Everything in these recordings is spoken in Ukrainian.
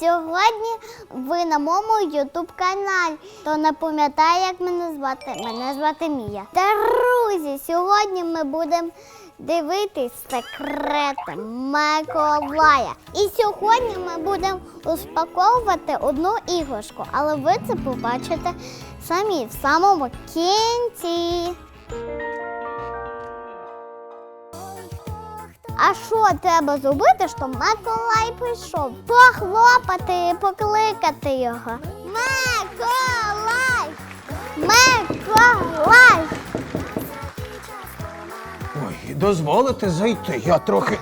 Сьогодні ви на моєму ютуб каналі. Хто не пам'ятає, як мене звати? Мене звати Мія. Друзі, сьогодні ми будемо дивитись секрети Миколая. І сьогодні ми будемо розпаковувати одну іграшку, але ви це побачите самі в самому кінці. А що треба зробити, щоб Миколай прийшов? Похлопати, покликати його. Миколай! Миколай! Ой, дозволите зайти, я трохи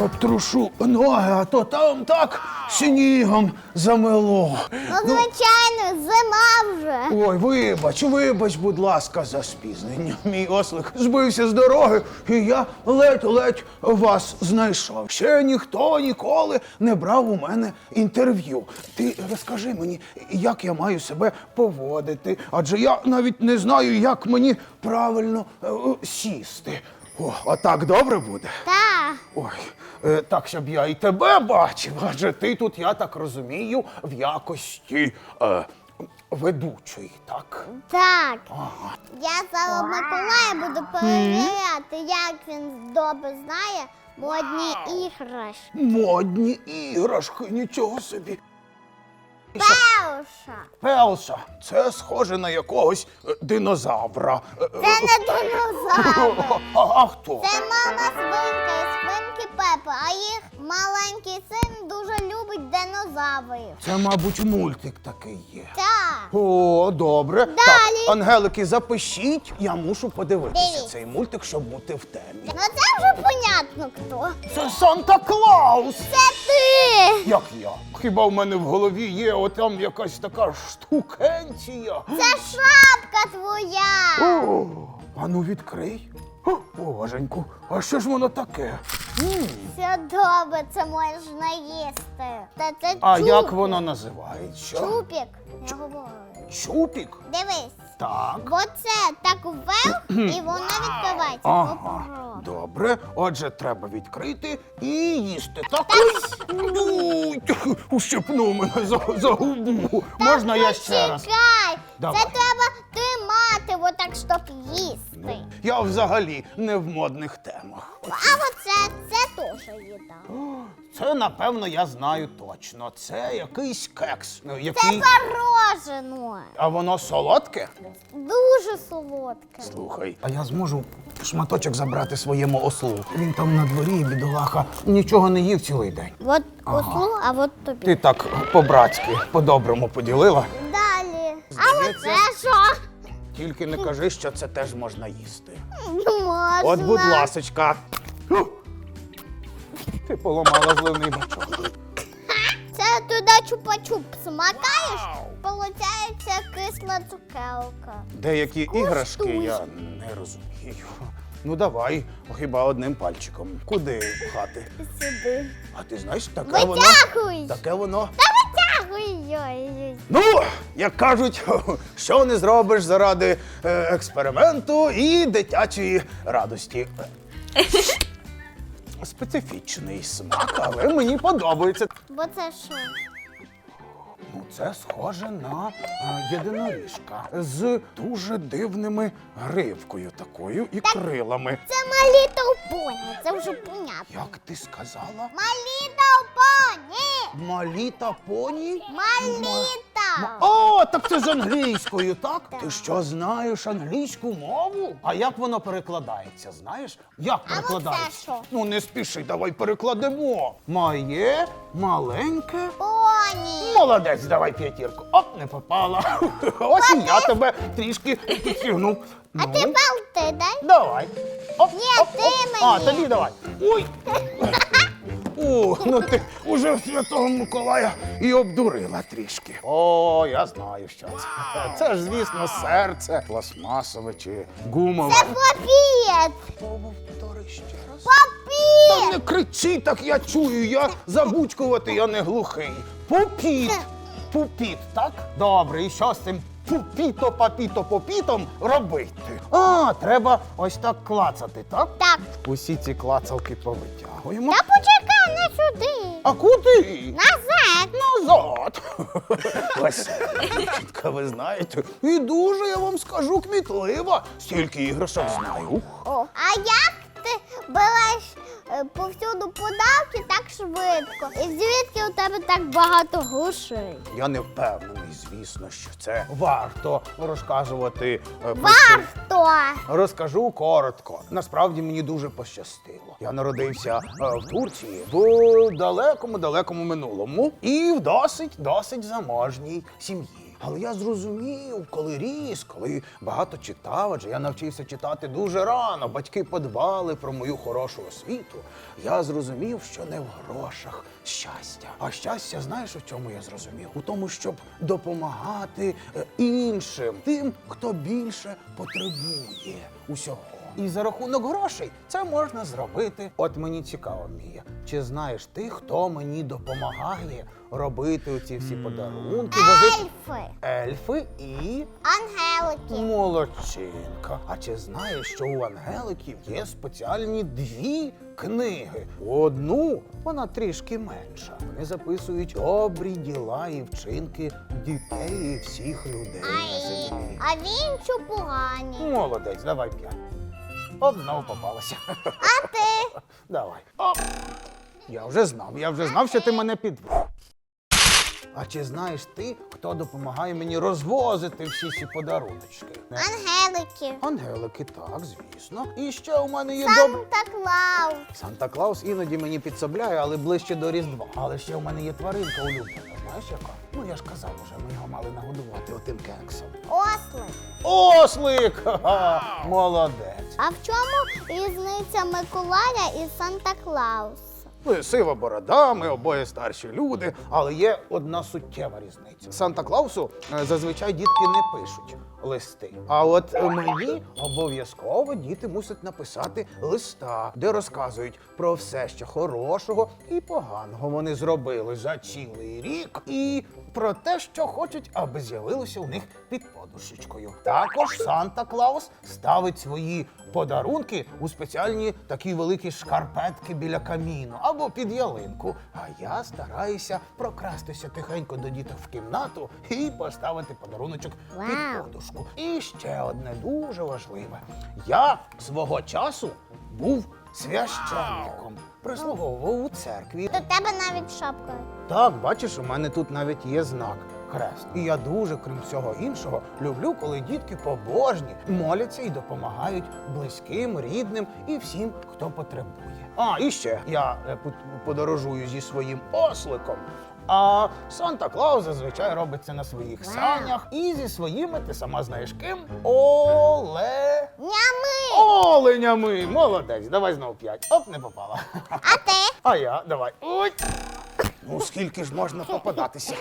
обтрушу ноги, а то там так снігом замело. Ну, звичайно, зима вже. Ой, вибач, вибач, будь ласка, за спізнення. Мій ослик збився з дороги, і я ледь-ледь вас знайшов. Ще ніхто ніколи не брав у мене інтерв'ю. Ти розкажи мені, як я маю себе поводити, адже я навіть не знаю, як мені правильно е, сісти. О, а так добре буде? Так. Ой, е, так, щоб я і тебе бачив, адже ти тут, я так розумію, в якості е, ведучої, так? Так. Я зараз Миколая буду перевіряти, як він добре знає модні іграшки. Модні іграшки, нічого собі. Перша. Пелша, це схоже на якогось е, динозавра. Е, е, Це не динозавр. А, а хто? Це мама свинки, і свинки Пепи, а їх маленький син динозаврів. Це, мабуть, мультик такий є. Так. О, добре. Далі. Так, ангелики, запишіть, я мушу подивитися Дивіться. цей мультик, щоб бути в темі. Ну це вже понятно хто. Це Санта Клаус! Це ти! Як я? Хіба в мене в голові є отам якась така штукенція? Це шапка твоя! О, а ну відкрий. О, Боженьку, а що ж воно таке? Все добре, це можна їсти. Та це А як воно називається? Чупік. Я говорю. Чупік? Дивись. Так. Оце так вверх і воно відкривається. Ага, Попробуй. добре. Отже, треба відкрити і їсти. Так. Ой, ущипнув мене за, за губу. Можна я ще раз? Чекай! Давай. Це треба тримати, отак, щоб їсти. Я взагалі не в модних темах. А оце це теж їда. Це, напевно, я знаю точно. Це якийсь кекс. ну, Це Який... А воно солодке? Дуже солодке. Слухай, а я зможу шматочок забрати своєму ослу. Він там на дворі, бідолаха, нічого не їв цілий день. От ослу, а от тобі. Ти так по-братськи, по-доброму поділила. Далі. А Здається- оце що? Тільки не кажи, що це теж можна їсти. Ну, Можна. От, будь ласочка. Ти поламала зливний бачок. Це туди чупа-чуп смакаєш, получається кисла цукерка. Деякі іграшки я не розумію. Ну давай, хіба одним пальчиком. Куди пхати? Сюди. А ти знаєш, таке воно. Витягуй! Таке воно. Та Ну, як кажуть, що не зробиш заради е, експерименту і дитячої радості. Специфічний смак, але мені подобається. Бо це що? Це схоже на е, єдиноріжка з дуже дивними гривкою такою і крилами. Це малі толпоні, це вже понятно. Як ти сказала? Малі толпоні! Малі та поні? Маліта! О, так це з англійською, так? Ти що знаєш англійську мову? А як воно перекладається? Знаєш? Як А перекладається? що? Ну не спіши, давай перекладемо. Моє маленьке. Поні! Молодець, давай п'ятірку. Оп, не попала. Ось і я тебе трішки підсігнув. А ти балти, ти дай. Давай. Оп, Ні, оп, ти оп. А, мені. тобі давай. Ой. О, ну ти уже святого Миколая і обдурила трішки. О, я знаю, що це. Це ж, звісно, серце пластмасове чи гумове. Це попіт! Повтори ще раз. Та Попіт! не кричи, так я чую, я забудькувати, я не глухий. Пупіт. Пупіт, так? Добре, і що з цим пупіто папіто попітом робити? А, треба ось так клацати, так? Так. Усі ці клацалки повитягуємо. Та почекай, не сюди. А куди? Назад! Назад. Веселя дівчинка, ви знаєте. І дуже я вам скажу кмітлива. Стільки іграшок знаю. О, а як ти береш е, повсюду подавки так швидко? І звідки у тебе так багато грошей? Я не впевнений, звісно, що це варто розказувати. е, про Варто! Розкажу коротко. Насправді мені дуже пощастило. Я народився е, в Турції в далекому, далекому минулому і в досить, досить заможній сім'ї. Але я зрозумів, коли ріс, коли багато читав, адже я навчився читати дуже рано. Батьки подбали про мою хорошу освіту. Я зрозумів, що не в грошах щастя. А щастя, знаєш, у чому я зрозумів? У тому, щоб допомагати е, іншим, тим, хто більше потребує усього. І за рахунок грошей це можна зробити. От мені цікаво, Мія, чи знаєш ти, хто мені допомагає робити оці всі подарунки, возити Ельфи! ельфи і Ангелики! молодчинка. А чи знаєш, що у ангеликів є спеціальні дві книги? Одну вона трішки менша. Вони записують добрі діла і вчинки дітей і всіх людей на Ай, землі. а він що погані. Молодець, давай п'ять. Оп, знову попалася. А ти? Давай. Оп. Я вже знав, я вже знав, що ти мене підвів. А чи знаєш ти, хто допомагає мені розвозити всі ці подаруночки? Не? Ангелики! Ангелики, так, звісно. І ще у мене є доб... Санта Клаус! Санта Клаус іноді мені підсобляє, але ближче до Різдва. Але ще у мене є тваринка улюблена. Знаєш яка? Ну я ж казав уже, ми його мали нагодувати отим кексом. Ослик! Ослик! Ха-ха! Молодець. А в чому різниця Миколая і Санта Клауса? Ви сива борода, ми обоє старші люди, але є одна суттєва різниця. Санта Клаусу е, зазвичай дітки не пишуть листи. А от мені обов'язково діти мусять написати листа, де розказують про все, що хорошого і поганого вони зробили за цілий рік, і про те, що хочуть, аби з'явилося у них під подушечкою. Також Санта Клаус ставить свої подарунки у спеціальні такі великі шкарпетки біля каміну або під ялинку. А я стараюся прокрастися тихенько до діток в кімнату і поставити подаруночок під подушку. І ще одне дуже важливе: я свого часу був священником, прислуговував у церкві. До тебе навіть шапка. Так, бачиш, у мене тут навіть є знак. Хрест. І я дуже, крім всього іншого, люблю, коли дітки побожні моляться і допомагають близьким, рідним і всім, хто потребує. А, і ще я е, пот- подорожую зі своїм осликом. А Санта Клаус зазвичай робить це на своїх санях і зі своїми, ти сама знаєш ким, оле... Нями! оленями. Молодець, давай знову п'ять. Оп, не попала. А ти? А я давай. Ой. Ну скільки ж можна попадатися?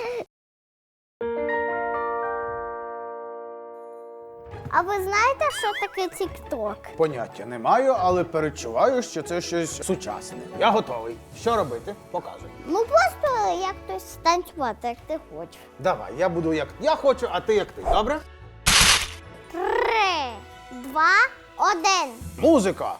А ви знаєте, що таке Тік-Ток? Поняття не маю, але перечуваю, що це щось сучасне. Я готовий. Що робити? Показуй. Ну просто як хтось станцювати, як ти хочеш. Давай, я буду як я хочу, а ти як ти. Добре? Три, два, один. Музика.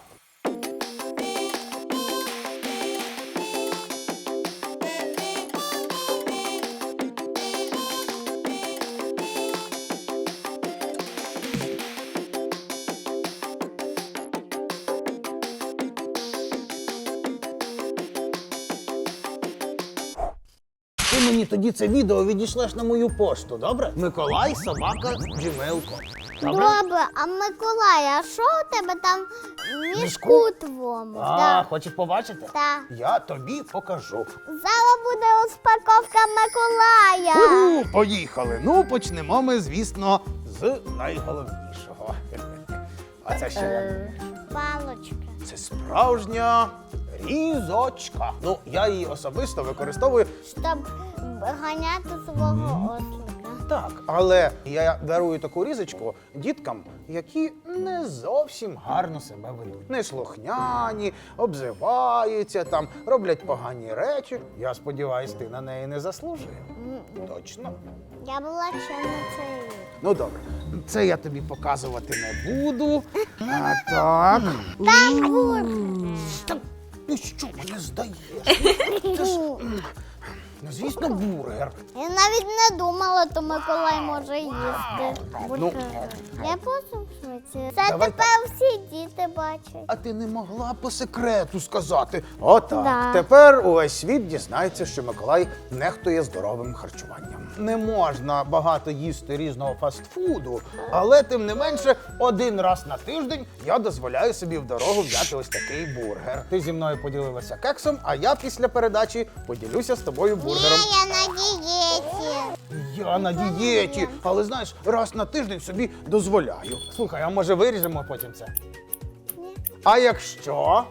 Мені тоді це відео відійшлеш на мою пошту, добре? Миколай, собака, Gmail.com. Добре? Добре, а Миколай, а що у тебе там в мішку Мішку? твому? А, Да. хочеш побачити? Так. Я тобі покажу. Зараз буде розпаковка Миколая. Уху, поїхали. Ну, почнемо ми, звісно, з найголовнішого. А це що? Е, Палочка. Це справжня різочка. Ну, я її особисто використовую Щоб ганяти свого ослика. так, але я дарую таку різочку діткам, які не зовсім гарно себе ведуть. Неслухняні, обзиваються там, роблять погані речі. Я сподіваюсь, ти на неї не заслужив. Точно. Я була ще на цей. Ну добре, це я тобі показувати не буду. А так. Та, ну що мене здаєш? Це ж, м, просто бургер. Я навіть не думала, то Миколай може їсти. бургери. Я просто в шоці. Це Давай тепер всі діти бачать. А ти не могла по секрету сказати. Отак. Да. Тепер увесь світ дізнається, що Миколай нехтує здоровим харчуванням. Не можна багато їсти різного фастфуду, але тим не менше, один раз на тиждень я дозволяю собі в дорогу взяти ось такий бургер. Ти зі мною поділилася кексом, а я після передачі поділюся з тобою бургером. Я на дієті. Я на дієті, але знаєш, раз на тиждень собі дозволяю. Слухай, а може виріжемо потім це? А якщо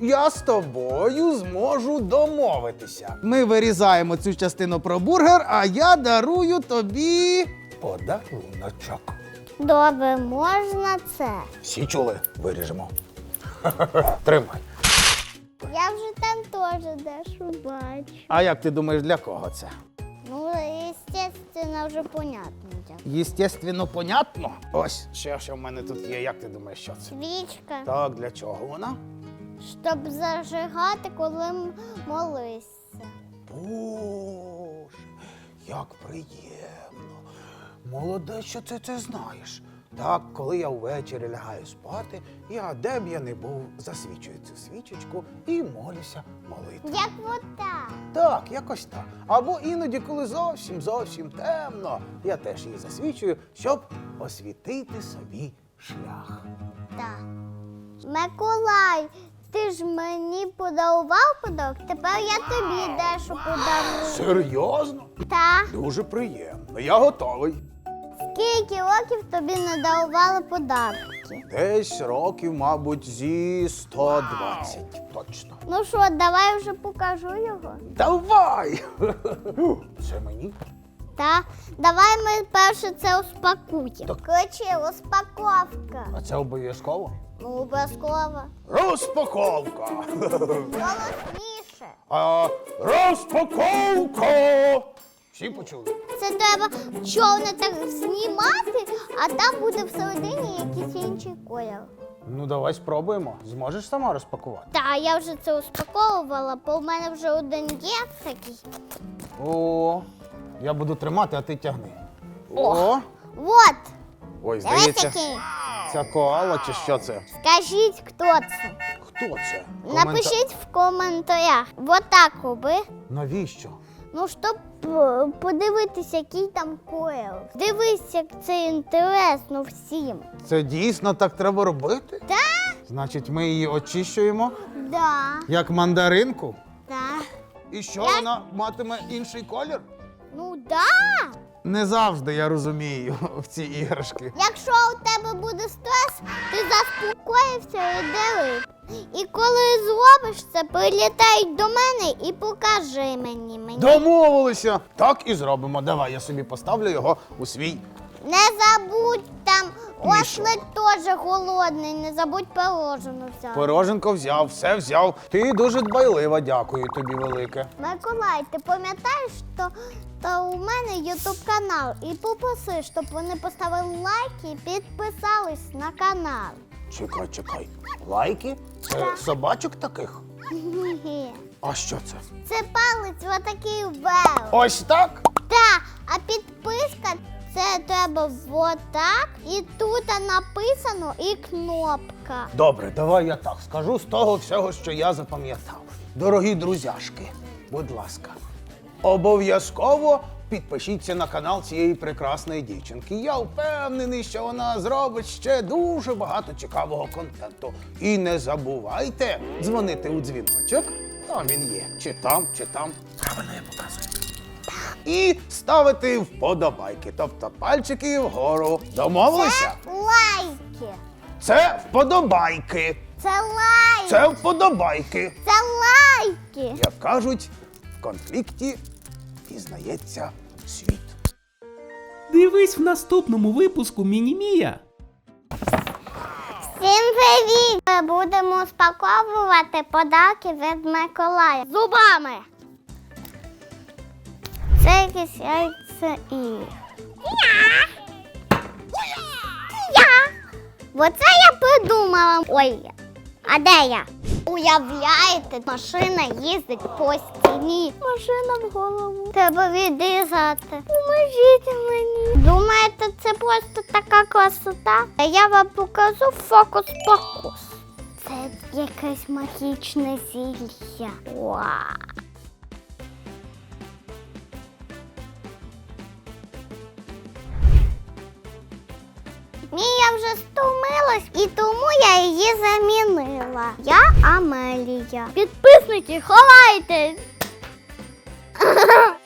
я з тобою зможу домовитися? Ми вирізаємо цю частину про бургер, а я дарую тобі подаруночок. Добре, можна це. Всі чули? Виріжемо. Тримай. Я вже там теж дещо бачу. А як ти думаєш, для кого це? Ну, естественно, вже понятно. дякую. Єстественно, понятно. Ось ще що в мене тут є. Як ти думаєш, що це? Свічка, Так, для чого вона? щоб зажигати, коли м- молишся. Боже, як приємно. Молодець, що ти це знаєш. Так, коли я ввечері лягаю спати, я де б я не був, засвічую цю свічечку і молюся молитву. Як вода. Так, якось так. Або іноді, коли зовсім зовсім темно, я теж її засвічую, щоб освітити собі шлях. Так. Миколай, ти ж мені подарував подарок, тепер я тобі дещо подарую. Серйозно? Так. Дуже приємно. Я готовий. Скільки років тобі не дарували подарки? Десь років, мабуть, зі 120. Точно. Ну що, давай вже покажу його. Давай! Це мені? Та давай ми перше це успакуємо. Так. Ключі, розпаковка. А це обов'язково? Ну, обов'язково. Розпаковка! Голосніше. А, розпаковка! Всі почули? Це треба човни так знімати, а там буде всередині якийсь інший колір. Ну, давай спробуємо. Зможеш сама розпакувати? Та я вже це успаковувала, бо в мене вже один є такий. О, я буду тримати, а ти тягни. О! Вот, Ой, дивись здається, ця коала чи що це? Скажіть, хто це? Хто це? Напишіть в коментарях. Вот так роби. Навіщо? Ну, щоб подивитися, який там колір. Дивись, як це інтересно всім. Це дійсно так треба робити? Так? Значить, ми її очищуємо Да. як мандаринку. Так. І що Я- вона матиме інший колір? Ну да. Не завжди я розумію в ці іграшки. Якщо у тебе буде стрес, ти заспокоївся і диви. І коли зробиш це, прилітай до мене і покажи мені мені. Домовилися! Так і зробимо. Давай, я собі поставлю його у свій. Не забудь там Мішок. ослик теж голодний, не забудь положено взяти. Пироженко взяв, все взяв. Ти дуже дбайлива, дякую тобі велике. Миколай, ти пам'ятаєш, що то у мене ютуб канал і попроси, щоб вони поставили лайки і підписались на канал. Чекай, чекай. Лайки? Це собачок таких? Ге-ге. А що це? Це палець отакий вверх. Ось так? Та, а підписка це треба отак. І тут написано і кнопка. Добре, давай я так скажу з того всього, що я запам'ятав. Дорогі друзяшки, будь ласка, обов'язково підпишіться на канал цієї прекрасної дівчинки. Я впевнений, що вона зробить ще дуже багато цікавого контенту. І не забувайте дзвонити у дзвіночок. Там він є. Чи там, чи там. Правильно я показую. І ставити вподобайки, тобто пальчики вгору. Домовилися? Лайки. Це вподобайки. Це лайки. Це вподобайки. Це лайки. Як кажуть, в конфлікті пізнається світ. Дивись в наступному випуску Мінімія. Всім привіт! Ми будемо спаковувати подарки від Миколая зубами. Це якесь яйце і. Я! Я! Оце я придумала. Ой, а де я? Уявляєте, машина їздить по стіні. Машина в голову. Треба відрізати. Поможіть мені. Думаєте, це просто така красота? А я вам покажу фокус-покус. Це якесь магічне зілля. Вау! Мія вже стомилась, і тому я її замінила. Я Амелія. Підписники, ховайтесь!